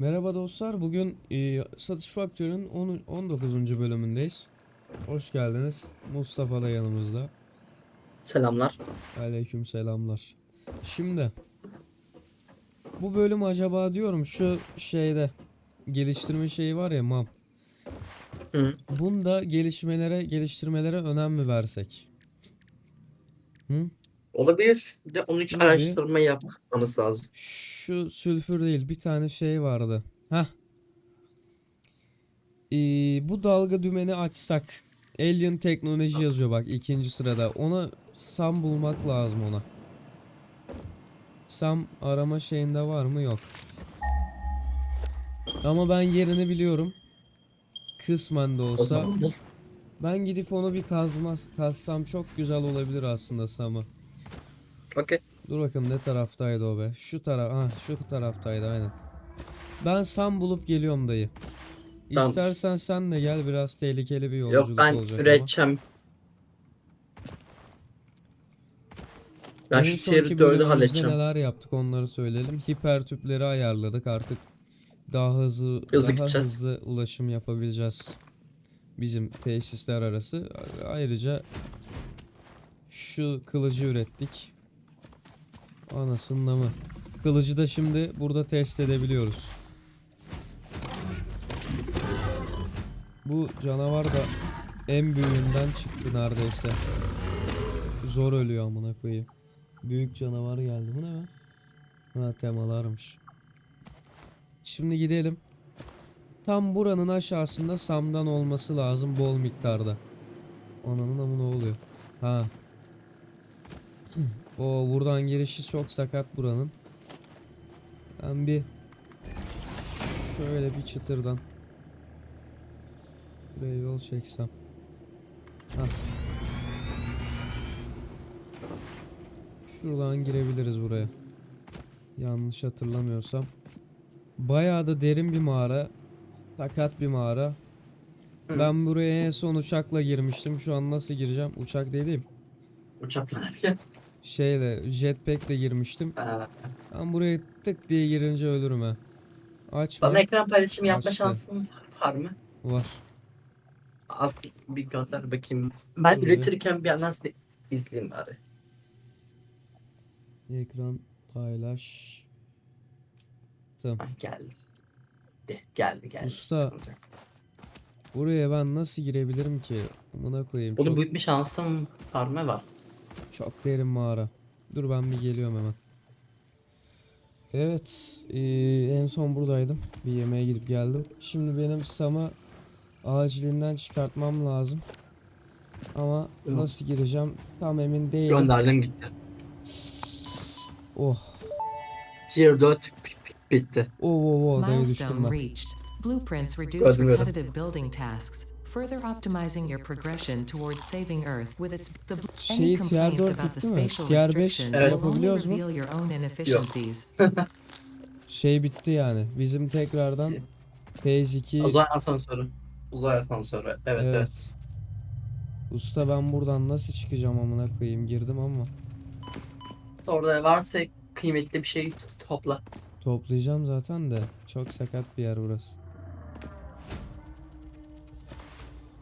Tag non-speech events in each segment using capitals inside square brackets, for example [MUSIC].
Merhaba dostlar. Bugün e, Satisfactory'nin 10 19. bölümündeyiz. Hoş geldiniz. Mustafa da yanımızda. Selamlar. Aleyküm selamlar. Şimdi bu bölüm acaba diyorum şu şeyde geliştirme şeyi var ya MAM. Hı. Bunda gelişmelere, geliştirmelere önem mi versek? Hı? Olabilir. Bir de onun için Olabilir. araştırma yapmamız lazım. Şu sülfür değil bir tane şey vardı. Heh. Ee, bu dalga dümeni açsak. Alien teknoloji yazıyor bak ikinci sırada. Ona Sam bulmak lazım ona. Sam arama şeyinde var mı? Yok. Ama ben yerini biliyorum. Kısmen de O olsa. zaman. Ben gidip onu bir kazmaz, kazsam çok güzel olabilir aslında Sam'ı. Okey. Dur bakayım ne taraftaydı o be. Şu taraf, ha şu taraftaydı aynen. Ben Sam bulup geliyorum dayı. Tamam. İstersen sen de gel biraz tehlikeli bir yolculuk Yok ben olacak ama. üreteceğim. Ben En şu tier 4'ü bölümümüzde halledeceğim. neler yaptık onları söyleyelim. Hiper tüpleri ayarladık artık. Daha hızlı, Hızlı daha gideceğiz. hızlı ulaşım yapabileceğiz. Bizim tesisler arası. Ayrıca şu kılıcı ürettik. Anasının mı? Kılıcı da şimdi burada test edebiliyoruz. Bu canavar da en büyüğünden çıktı neredeyse. Zor ölüyor amına koyayım. Büyük canavar geldi. Bu ne be? Ha temalarmış. Şimdi gidelim. Tam buranın aşağısında Sam'dan olması lazım bol miktarda. Ananın amı ne oluyor? Ha. O buradan girişi çok sakat buranın. Ben bir şöyle bir çıtırdan buraya yol çeksem. Hah. Şuradan girebiliriz buraya. Yanlış hatırlamıyorsam. Bayağı da derin bir mağara. Sakat bir mağara. Ben buraya en son uçakla girmiştim. Şu an nasıl gireceğim? Uçak dediğim. Uçaklar. [LAUGHS] Şeyle jetpack'le girmiştim. Aa, Ben buraya tık diye girince ölürüm ha. Açma. Bana ekran paylaşımı yapma Açtı. şansın var mı? Var. At bir gönder bakayım. Ben Tabii. üretirken bir yandan seni izleyeyim bari. Ekran paylaş. Tamam. Ha, geldi. De, geldi geldi. Usta. Sıkıntı yok. Buraya ben nasıl girebilirim ki? Amına koyayım. Bunu Çok, büyütme şansım var mı? Var. Çok derin mağara. Dur ben bir geliyorum hemen. Evet. eee, en son buradaydım. Bir yemeğe gidip geldim. Şimdi benim Sam'ı acilinden çıkartmam lazım. Ama Yok. nasıl gireceğim tam emin değilim. Gönderdim gitti. Oh. Tier 4 pi- pi- bitti. Oh oh oh dayı düştüm Milestone ben. reached. Blueprints reduce repetitive building tasks, further optimizing your progression towards saving Earth with its the Şeyi any tier complaints 4 about the bitti mi? spatial Tier 5 restrictions Evet. will only yapabiliyoruz mu? reveal your own inefficiencies. [LAUGHS] Şey bitti yani. Bizim tekrardan Phase 2 Uzay asansörü. Uzay asansörü. Evet evet. Evet. Usta ben buradan nasıl çıkacağım amına koyayım girdim ama Orada varsa kıymetli bir şey topla. toplayacağım zaten de çok sakat bir yer burası.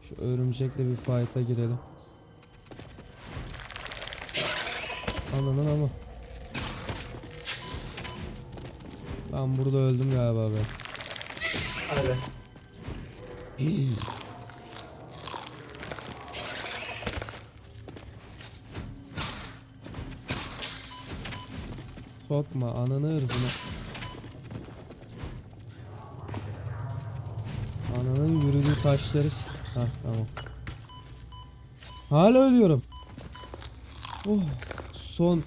Şu örümcekle bir fight'a girelim. Ananın ama. Ben burada öldüm galiba be. Evet. Sokma ananı ırzına. Ananın yürüdüğü taşları... Hah tamam. Hala ölüyorum. Oh, son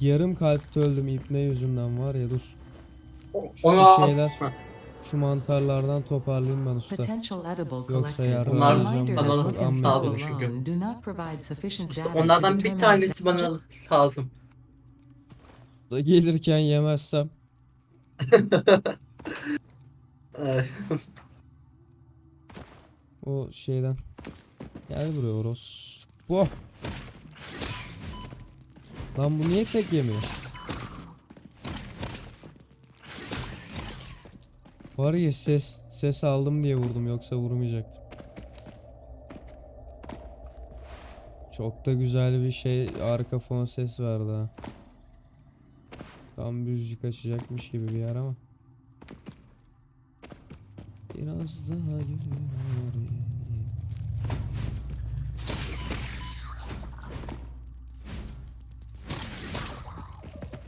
yarım kalpte öldüm ipne yüzünden var ya dur. Şu Ona şeyler-. Şu mantarlardan toparlayayım ben usta. Yoksa yardım Onlar bana lazım çünkü. to onlardan bir tanesi bana lazım. Da Gelirken yemezsem. [LAUGHS] O şeyden. Gel buraya Oros. Bu. Lan bu niye tek yemiyor? Var ya ses ses aldım diye vurdum yoksa vurmayacaktım. Çok da güzel bir şey arka fon ses verdi ha. Tam büzcük açacakmış gibi bir yer ama. Biraz daha gülüyor.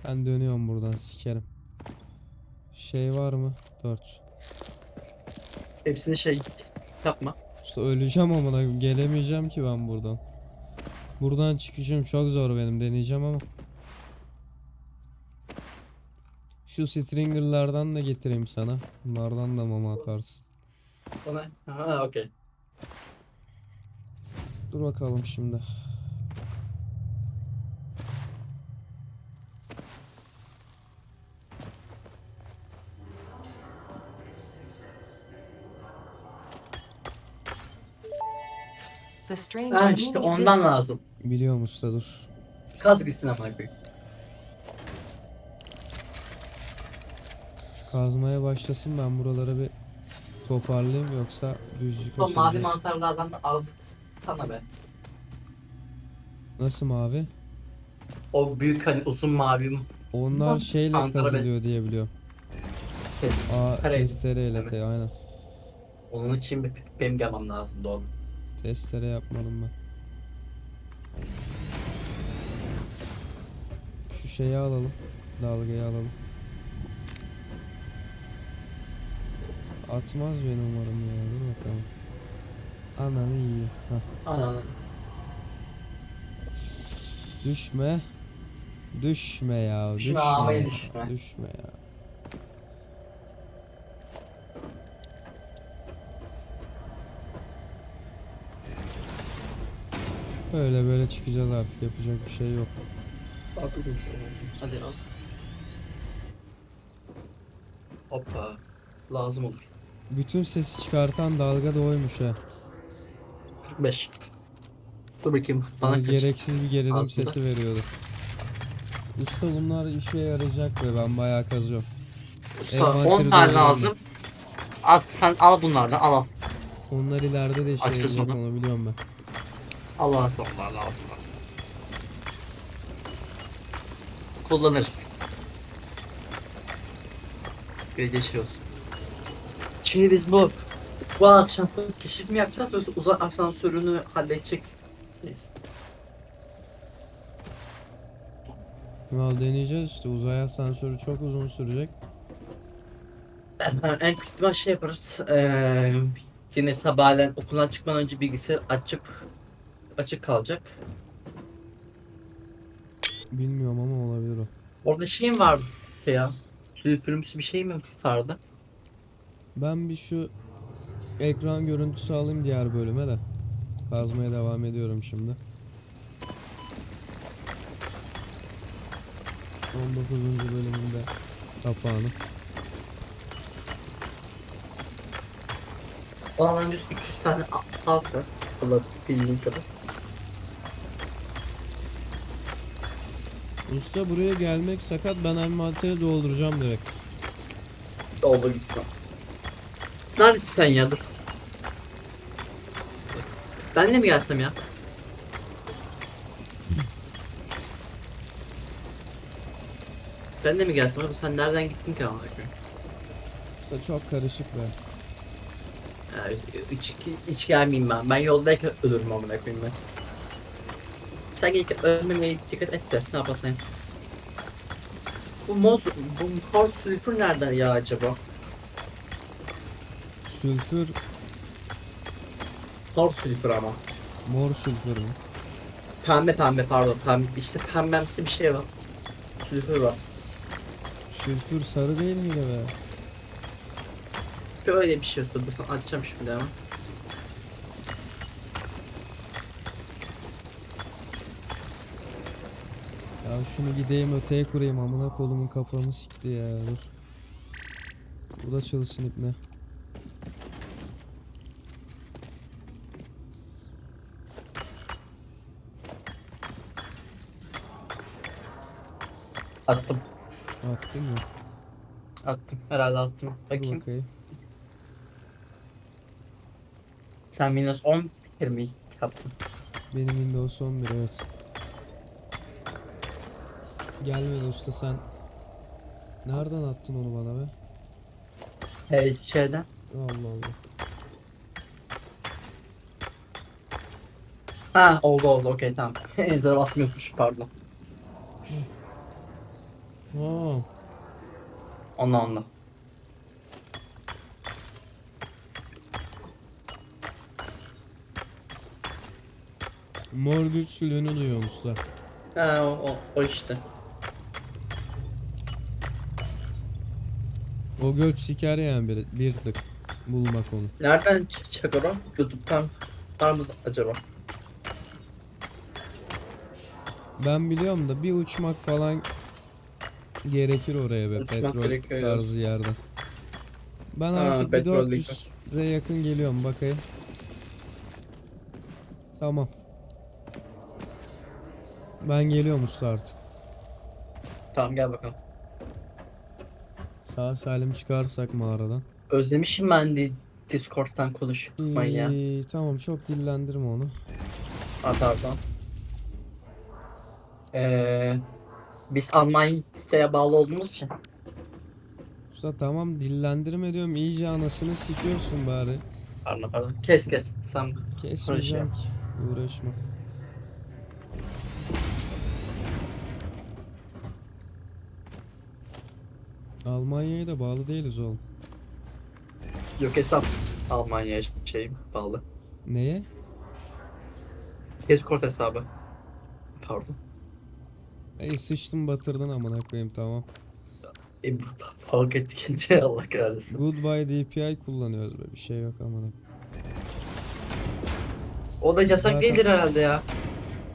Ben dönüyorum buradan sikerim. Şey var mı? 4. Hepsini şey yapma. Usta öleceğim koyayım. Gelemeyeceğim ki ben buradan. Buradan çıkışım çok zor benim. Deneyeceğim ama. Şu stringerlardan da getireyim sana. Bunlardan da mama atarsın. Ona. Ha okey. Dur bakalım şimdi. Ha işte ondan lazım. Biliyorum usta dur. Kaz gitsin amına koyayım. Şu kazmaya başlasın ben buraları bir toparlayayım yoksa düzlük O mavi açılacak. mantarlardan da az sana be. Nasıl mavi? O büyük hani uzun mavi Onlar Bak, şeyle Ankara be- kazılıyor diye biliyorum. ses. Aa Kare. testereyle Evet. te aynen. Onun için be- benim gelmem lazım doğru. Testere yapmadım ben. Şu şeyi alalım. Dalgayı alalım. Atmaz beni umarım ya. Dur bakalım. Ananı yiyeyim. Hah. Ananı. Düşme. Düşme ya. Düşme, düşme. Düşme ya. Böyle böyle çıkacağız artık. Yapacak bir şey yok. Hadi al. Hoppa. Lazım olur. Bütün sesi çıkartan dalga da oymuş ha. 45. Dur bakayım. Bana kaç? gereksiz bir gerilim Aslında. sesi veriyordu. Usta bunlar işe yarayacak ve ben bayağı kazıyorum. Usta envanteri 10 tane dolduralım. lazım. Al sen al bunlardan al al. Onlar ileride de işe Açtı yarayacak sonra. onu biliyorum ben. Allah'ın sonlar lazım. Kullanırız. Böylece şey olsun. Şimdi biz bu bu akşam keşif mi yapacağız yoksa uzay asansörünü halledecek miyiz? Mal deneyeceğiz işte uzay asansörü çok uzun sürecek. en kötü şey yaparız. Eee yine sabahleyin okuldan çıkmadan önce bilgisayar açıp açık kalacak. Bilmiyorum ama olabilir o. Orada şey mi vardı ya? Sülfürümsü bir şey mi vardı? Ben bir şu ekran görüntüsü alayım diğer bölüme de. Kazmaya devam ediyorum şimdi. 19. bölümünde kapağını. Olanların 100 300 tane al- alsa alabildiğin kadar. Usta buraya gelmek sakat ben envanteri dolduracağım direkt. Doldur gitsin. Neredesin sen ya dur. Ben de mi gelsem ya? Ben de mi gelsem abi sen nereden gittin ki amına? Usta çok karışık be. Yani hiç, hiç gelmeyeyim ben. Ben yoldayken ölürüm amına koyayım ben. Gelirken ölmemeye dikkat et de ne yaparsan yap. Bu moz, bu mor sülfür nereden ya acaba? Sülfür, Mor sülfür ama. mor sülfür mü? Pembe pembe pardon pembe işte pembemsi bir şey var. Sülfür var. Sülfür sarı değil miydi be? Böyle bir şey olsa sana açacağım şimdi hemen. Şunu gideyim öteye kurayım amına kolumun kafamı sikti ya dur. Bu da çalışsın ipne. Attım. Attın mı? Attım. Herhalde attım. Bakayım. Bakayım. Sen Windows 10 20 yaptın. Benim Windows 11 evet. Gelmedi usta sen. Nereden attın onu bana be? Hey şeyden. Allah Allah. Ha oldu oldu okey tamam. [LAUGHS] Enter basmıyormuş pardon. Aa, Ondan ondan. mor güçlülüğünü duyuyorum usta. Ha o, o, o işte. O göç siker yani bir, bir tık bulmak onu. Nereden çıkacak o? YouTube'dan var mı acaba? Ben biliyorum da bir uçmak falan gerekir oraya be Uçmak petrol gerekiyor, tarzı yerden. Ben Ha, artık bir petrol 400'e yakın geliyorum bakayım. Tamam. Ben geliyorum usta artık. Tamam gel bakalım. Sağ salim çıkarsak mağaradan. Özlemişim ben de Discord'dan konuşmayı ya. İyi, tamam çok dillendirme onu. Ha pardon. Ee, biz Almanya'ya bağlı olduğumuz için. Usta tamam dillendirme diyorum iyice anasını sikiyorsun bari. Pardon pardon. Kes kes. Sen Kesmeyeceğim ki. Uğraşma. Almanya'ya da bağlı değiliz oğlum. yok hesap Almanya'ya şey bağlı. Neye? Discord hesabı. Pardon. Ey sıçtın batırdın amına koyayım tamam. E, Fark ettik [LAUGHS] Allah kahretsin. Goodbye DPI kullanıyoruz be bir şey yok amına. O da yasak Zaten- değildir herhalde ya.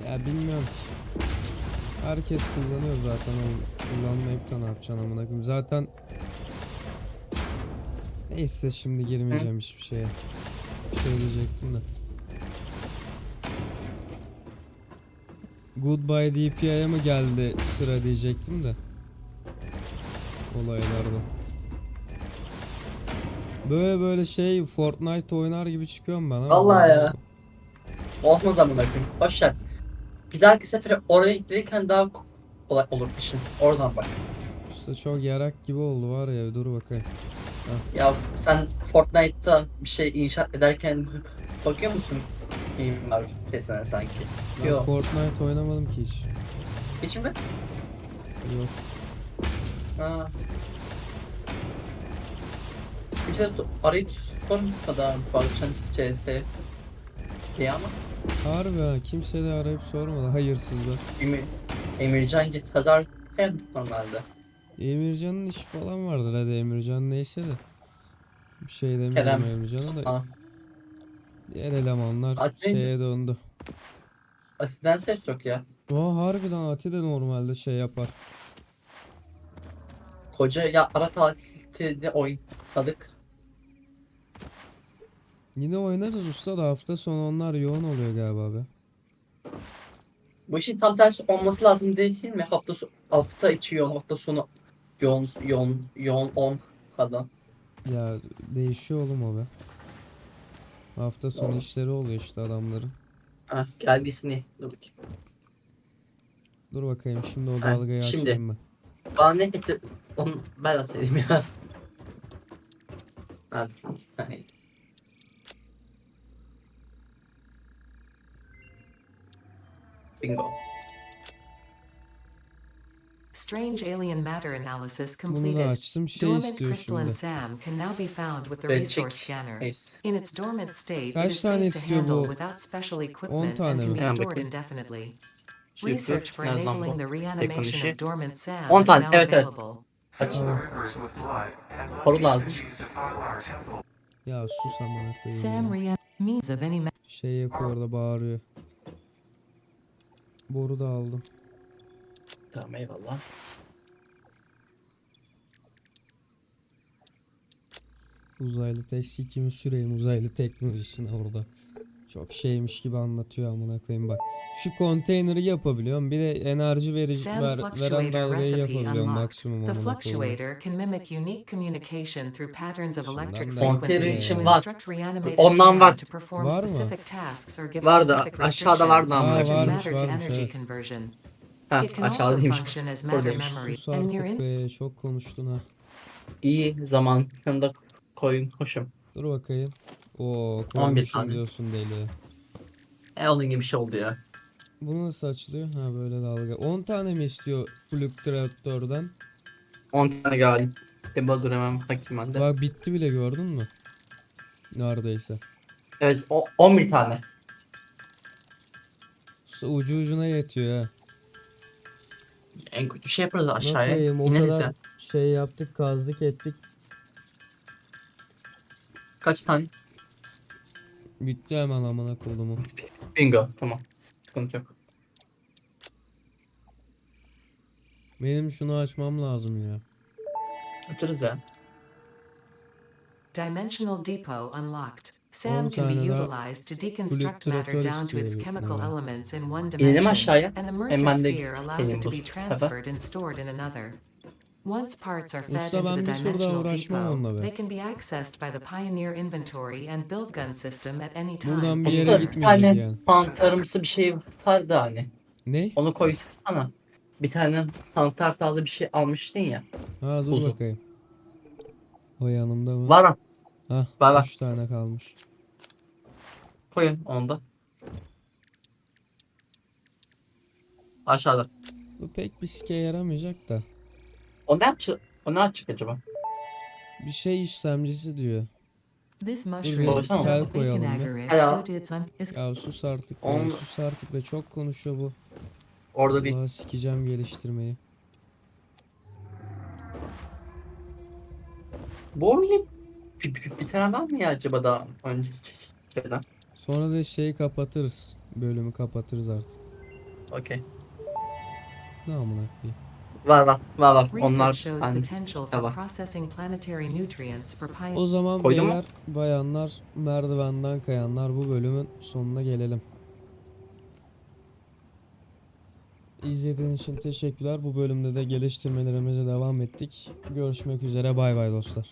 Ya bilmiyorum. Herkes kullanıyor zaten oğlum. Kullanmayıp da ne yapacaksın amına koyayım. Zaten Neyse şimdi girmeyeceğim hiçbir şeye. Bir şey diyecektim de. Goodbye DPI'ye mı geldi sıra diyecektim de. Olaylarda. Böyle böyle şey Fortnite oynar gibi çıkıyorum ben. Vallahi ya. Olmaz amına koyayım. Boş ver. Bir dahaki sefere oraya giderken daha kolay olur işin. Oradan bak. İşte çok yarak gibi oldu var ya dur bakayım. Ya sen Fortnite'ta bir şey inşaat ederken bakıyor musun? Mimar kesene sanki. Ben Yok. Fortnite oynamadım ki hiç. Hiç mi? Yok. Ha. Bir şey so- arayıp sormadan bakacağım CS diye ama Harbi ha kimse de arayıp sormadı hayırsızlar. Emir, Emircan yazar hem normalde. Emircan'ın işi falan vardır hadi Emircan neyse de. Bir şey demiyorum Kerem. Emircan'a da. Diğer elemanlar Ateş- şeye döndü. Asiden ses yok ya. Aa harbiden Ati de normalde şey yapar. Koca ya ara tatilde oynadık. Yine oynarız usta da hafta sonu onlar yoğun oluyor galiba be. Bu işin tam tersi olması lazım değil mi? Hafta so- hafta içi yoğun, hafta sonu yoğun yoğun yoğun 10 kadar. Ya değişiyor oğlum o be. Hafta sonu Doğru. işleri oluyor işte adamların. Ha gelgisini dur bakayım. Dur bakayım şimdi o Ha, dalgayı şimdi. açayım ben. Bana ne getir? Onu ben atayım ya. [LAUGHS] Ha, Bingo. Strange alien matter analysis Bunu da completed. açtım şey Dormant istiyor crystal şimdi. and SAM can now be found with the Ve resource çek. scanner. Neyse. In its dormant state, it Kaç is tane safe to istiyor handle bu? without special equipment tane and can mi? be stored bakayım. indefinitely. Şu Research for. Nereden enabling the reanimation Teknoloji. of dormant SAM 10 is tane, now evet, evet. available. Koru lazım. Ya sus amına koyayım SAM ya. rean means of any ma- Şey yapıyor orada bağırıyor. Boru da aldım. Tamam eyvallah. Uzaylı tek sikimi süreyim uzaylı teknolojisine orada. Çok şeymiş gibi anlatıyor amına koyayım bak. Şu konteyneri yapabiliyorum. Bir de enerji verici ver, veren dalgayı yapabiliyorum maksimum The amına koyayım. fluctuator can mimic unique communication through patterns of electric frequencies için var. Ondan var. Var mı? Vardı, aşağıda vardı ama. as Varmış, varmış, evet. conversion. Ha aşağıdaymış. Sus artık be çok konuştun ha. İyi zamanında koyun koşum. Dur bakayım. Oo 11 koymuşum tane. diyorsun deli. E onun gibi bir şey oldu ya. Bu nasıl açılıyor? Ha böyle dalga. 10 tane mi istiyor flüktüratörden? 10 tane geldi. Eba dur hemen bakayım ben de. Bak bitti bile gördün mü? Neredeyse. Evet o 11 tane. Su Ucu ucuna yetiyor ha. En kötü şey yaparız aşağıya. Bakayım o kadar ya. şey yaptık kazdık ettik. Kaç tane? Bitti hemen amına kodumu. Bingo. Tamam. Sıkıntı yok. Benim şunu açmam lazım ya. Açarız ya. Dimensional depot unlocked. Sand can be utilized to deconstruct matter down to its chemical elements in one dimension, and the Mercer sphere allows it to be transferred and stored in another. Once parts are fed Usta, into ben the bir soru daha dimensional uğraşmam onunla depot, be. they can be accessed by the Pioneer inventory and build gun system at any time. Buradan bir yere Usta bir gitmeyecek tane yani. pantarımsı bir şey vardı hani. Ne? Onu koysana. Bir tane pantar tarzı bir şey almıştın ya. Ha dur Uzun. bakayım. O yanımda mı? Var mı? Ha, Var, var. 3 tane kalmış. Koyun onu da. Aşağıda. Bu pek bir sike yaramayacak da. O ne yapacak? O ne yapacak acaba? Bir şey işlemcisi diyor. This mushroom, baksana. tel koyalım bir. is Ya sus artık be, On- sus artık be çok konuşuyor bu. Orada bir Allah sikeceğim geliştirmeyi. Bu oyun bir, bir, bir tane var mı ya acaba daha önce şeyden? Sonra da şeyi kapatırız. Bölümü kapatırız artık. Okey. Ne amına koyayım. Var var var var. research Onlar shows ben potential for Tamam. processing planetary nutrients for pine O zaman Koydun mu? beyler, bayanlar, merdivenden kayanlar bu bölümün sonuna gelelim. İzlediğiniz için teşekkürler. Bu bölümde de geliştirmelerimize devam ettik. Görüşmek üzere. Bay bay dostlar.